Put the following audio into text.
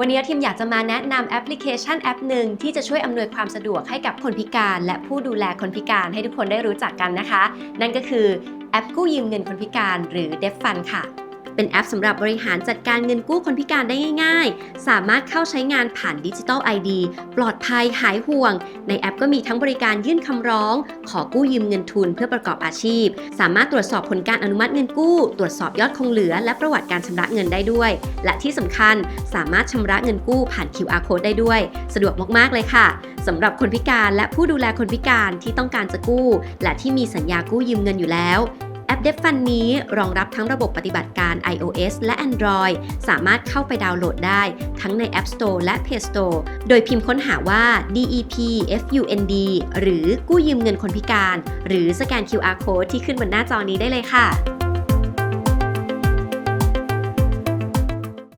วันนี้ทีมอยากจะมาแนะนำแอปพลิเคชันแอปหนึ่งที่จะช่วยอำนวยความสะดวกให้กับคนพิการ และผู้ดูแลคนพิการให้ทุกคนได้รู้จักกันนะคะ นั่นก็คือแอปกู้ยืมเงินคนพิการหรือ d e f f u n ค่ะ เป็นแอปสำหรับบริหารจัดการเงินกู้คนพิการได้ง่าย ๆ สามารถเข้าใช้งานผ่านดิจิทัล ID ปลอดภัยหายห่วง ในแอปก็มีทั้งบริการยื่นคำร้อง ขอกู้ยืมเงินทุนเพื่อประกอบอาชีพ สามารถตรวจสอบผลการอนุมัติเงินกู้ ตรวจสอบยอดคงเหลือ และประวัติการชำระเงินได้ด้วย และที่สำคัญสามารถชำระเงินกู้ผ่าน QR code ได้ด้วย สะดวกมากๆเลยค่ะสำหรับคนพิการและผู้ดูแลคนพิการที่ต้องการจะกู้ และที่มีสัญญากู้ยืมเงินอยู่แล้ว แอป d e ฟ f u n นี้รองรับทั้งระบบปฏิบัติการ iOS และ Android สามารถเข้าไปดาวน์โหลดได้ทั้งใน App Store และ Play Store โดยพิมพ์ค้นหาว่า DEP FUND หรือกู้ยืมเงินคนพิการ หรือสแกน QR Code ที่ขึ้นบนหน้าจอนี้ได้เลยค่ะ